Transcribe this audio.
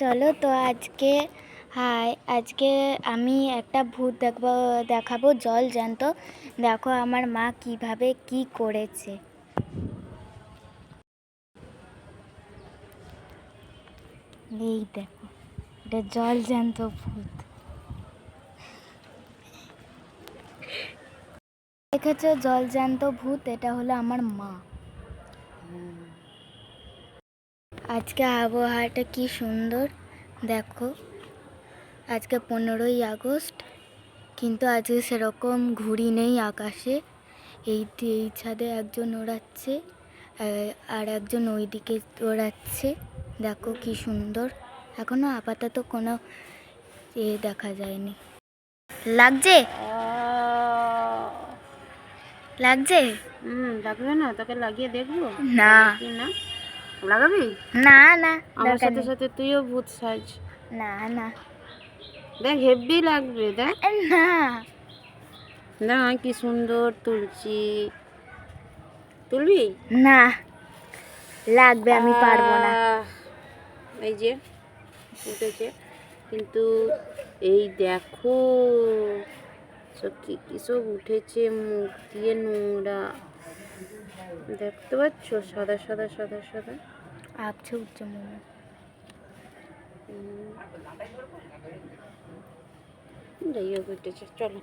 চলো তো আজকে, হাই, আজকে আমি একটা ভূত দেখব, দেখাবো, জল জ্যান্ত। দেখো আমার মা কীভাবে কি করেছে। এই দেখো, এটা জল জ্যান্ত ভূত। দেখেছ, জল জ্যান্ত ভূত, এটা হলো আমার মা। আজকে আবহাওয়াটা কি সুন্দর দেখো। আজকে পনেরোই আগস্ট কিন্তু আজকে সেরকম ঘুড়ি নেই আকাশে। এই এই ছাদে একজন ওড়াচ্ছে আর একজন ওইদিকে ওড়াচ্ছে। দেখো কি সুন্দর। এখনও আপাতত কোনো এ দেখা যায়নি। লাগছে? লাগছে? হুম লাগবে না তোকে লাগিয়ে দেখব। না। না? লাগাবি? না না আমার সাথে সাথে তুইও ভূত সাজ। না না। দেখ হেভি লাগবে দেখ। না। না কি সুন্দর তুলছি। তুলবি? না লাগবে আমি পারব না। এই যে উঠেছে কিন্তু এই দেখো সব কি কি সব উঠেছে মুখ দিয়ে নোংরা। দেখতে পাচ্ছ? সাদা সাদা সাদা সাদা। আপছে উচ্চ মোমো যাই হোক চলো।